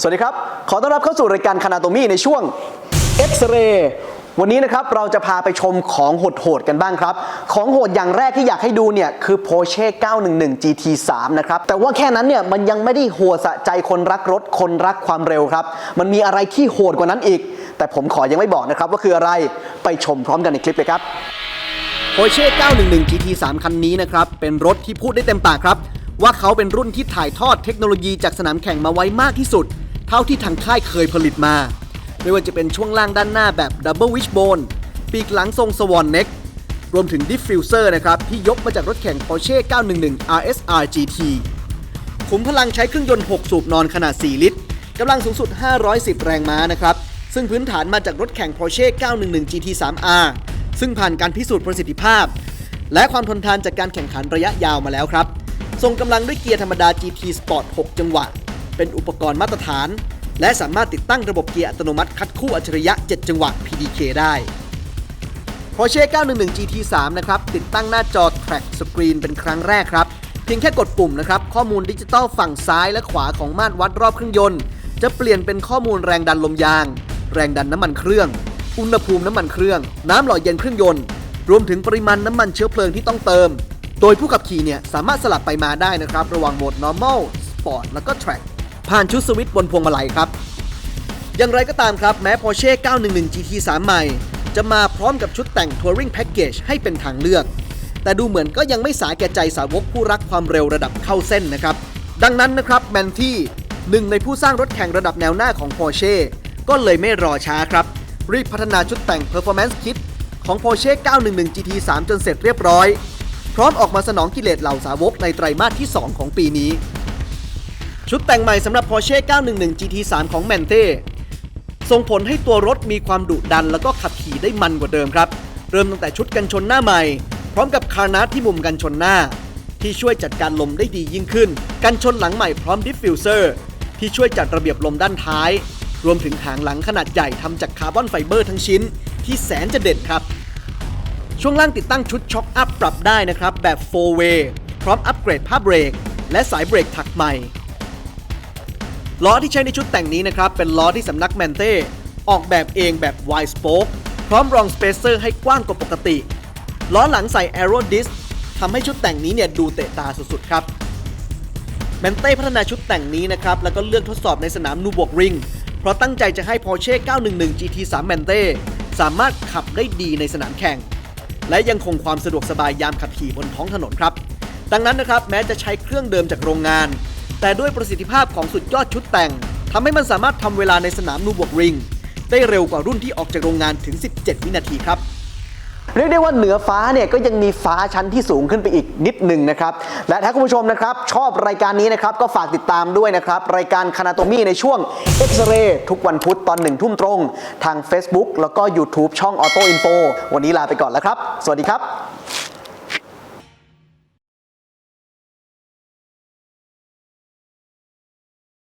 สวัสดีครับ ขอต้อนรับเข้าสู่รายการคานาโตมีในช่วง X-Ray วันนี้นะครับเราจะพาไปชมของโหดๆกันบ้างครับ ของโหดอย่างแรกที่อยากให้ดูเนี่ยคือ Porsche 911 GT3 นะครับ แต่ว่าแค่นั้นเนี่ยมันยังไม่ได้โหดสะใจคนรักรถคนรักความเร็วครับ มันมีอะไรที่โหดกว่านั้นอีก แต่ผมขอยังไม่บอกนะครับว่าคืออะไรไปชมพร้อมกันในคลิปเลยครับ Porsche 911 GT3 คันนี้นะครับเป็นรถที่พูดได้เต็มปากครับว่าเขาเป็นรุ่นที่ถ่ายทอดเทคโนโลยีจากสนามแข่งมาไว้มากที่สุด เท่าที่ทางค่ายเคยผลิตมา ไม่ว่าจะเป็นช่วงล่างด้านหน้าแบบ Double Wishbone ปีกหลังทรง Swan Neck รวมถึง Diffuser นะครับ ที่ยกมาจากรถแข่ง Porsche 911 RSR GT ขุมพลังใช้เครื่องยนต์ 6 สูบนอนขนาด 4 ลิตรกำลังสูงสุด 510 แรงม้านะครับ ซึ่งพื้นฐานมาจากรถแข่ง Porsche 911 GT3R ซึ่งผ่านการพิสูจน์ประสิทธิภาพ และความทนทานจากการแข่งขันระยะยาวมาแล้วครับ ทรงกำลังด้วยเกียร์ธรรมดา GT Sport 6 จังหวะ เป็นอุปกรณ์มาตรฐาน และสามารถติดตั้งระบบเกียร์อัตโนมัติคัดคู่อัจฉริยะ 7 จังหวะ PDK ได้ Porsche 911 GT3 นะครับ ติดตั้งหน้าจอ Track Screen เป็นครั้งแรกครับ เพียงแค่กดปุ่มนะครับ ข้อมูลดิจิตอลฝั่งซ้ายและขวาของมาตรวัดรอบเครื่องยนต์ จะเปลี่ยนเป็นข้อมูลแรงดันลมยาง แรงดันน้ำมันเครื่อง อุณหภูมิน้ำมันเครื่อง น้ำหล่อเย็นเครื่องยนต์ รวมถึงปริมาณน้ำมันเชื้อเพลิงที่ต้องเติม โดยผู้ขับขี่เนี่ยสามารถสลับไปมาได้นะครับ ระหว่างโหมด normal sport แล้วก็ track ผ่านชุดสวิตช์บนพวงมาลัยครับ อย่างไรก็ตามครับแม้ Porsche 911 GT3 ใหม่ จะมาพร้อมกับชุดแต่ง Touring Package ให้เป็นทางเลือก แต่ดูเหมือนก็ยังไม่สายแก่ใจสาวกผู้รักความเร็วระดับเข้าเส้นนะครับ ดังนั้นนะครับแมนที่หนึ่งในผู้สร้างรถแข่งระดับแนวหน้าของ Porsche ก็เลยไม่รอช้าครับ รีบพัฒนาชุดแต่ง Performance Kit ของ Porsche 911 GT3 จนเสร็จเรียบร้อย พร้อมออกมาสนองกิเลสเหล่าสาวกในไตรมาสที่ 2 ของปีนี้ ชุดแต่งใหม่สำหรับ Porsche 911 GT3 ของ m a n t e ส่งผลให้ตัวรถมีความดุดัน แล้วก็ขับขี่ได้มันกว่าเดิมครับ เริ่มตั้งแต่ชุดกันชนหน้าใหม่ พร้อมกับคาร์นัทที่มุมกันชนหน้า ที่ช่วยจัดการลมได้ดียิ่งขึ้น กันชนหลังใหม่พร้อมดิฟฟิวเซอร์ที่ช่วยจัดระเบียบลมด้านท้าย รวมถึงหางหลังขนาดใหญ่ทำจากคาร์บอนไฟเบอร์ทั้งชิ้น ที่แสนจะเด็ดครับ ช่วงล่างติดตั้งชุดช็อคอัพปรับได้นะครับแบบ 4 way พร้อมอัปเกรดผ้าเบรก และสายเบรกถักใหม่ ล้อที่ใช้ในชุดแต่งนี้นะครับ เป็นล้อที่สำนักแมนเต้ออกแบบเองแบบ wide spoke พร้อมรองสเปเซอร์ให้กว้างกว่าปกติ ล้อหลังใส่ Aero Disc ทำให้ชุดแต่งนี้เนี่ยดูเตะตาสุดๆครับแมนเต้พัฒนาชุดแต่งนี้นะครับ แล้วก็เลือกทดสอบในสนามนูบวกริง เพราะตั้งใจจะให้ Porsche 911 GT3 m a n t e สามารถขับได้ดีในสนามแข่ง และยังคงความสะดวกสบายยามขับขี่บนท้องถนนครับ ดังนั้นนะครับแม้จะใช้เครื่องเดิมจากโรงงาน แต่ด้วยประสิทธิภาพของสุดยอดชุดแต่งทำให้มันสามารถทำเวลาในสนามนูบวกริง ได้เร็วกว่ารุ่นที่ออกจากโรงงานถึง 17 วินาทีครับเรียกได้ว่าเหนือฟ้าเนี่ยก็ยังมีฟ้าชั้นที่สูงขึ้นไปอีกนิดหนึ่งนะครับ และถ้าคุณผู้ชมนะครับ ชอบรายการนี้นะครับ ก็ฝากติดตามด้วยนะครับ รายการคานาโตมีในช่วง X-Ray ทุกวันพุธตอนหนึ่งทุ่มตรง ทาง Facebook แล้วก็ YouTube ช่อง Auto Info วันนี้ลาไปก่อนแล้วครับ สวัสดีครับ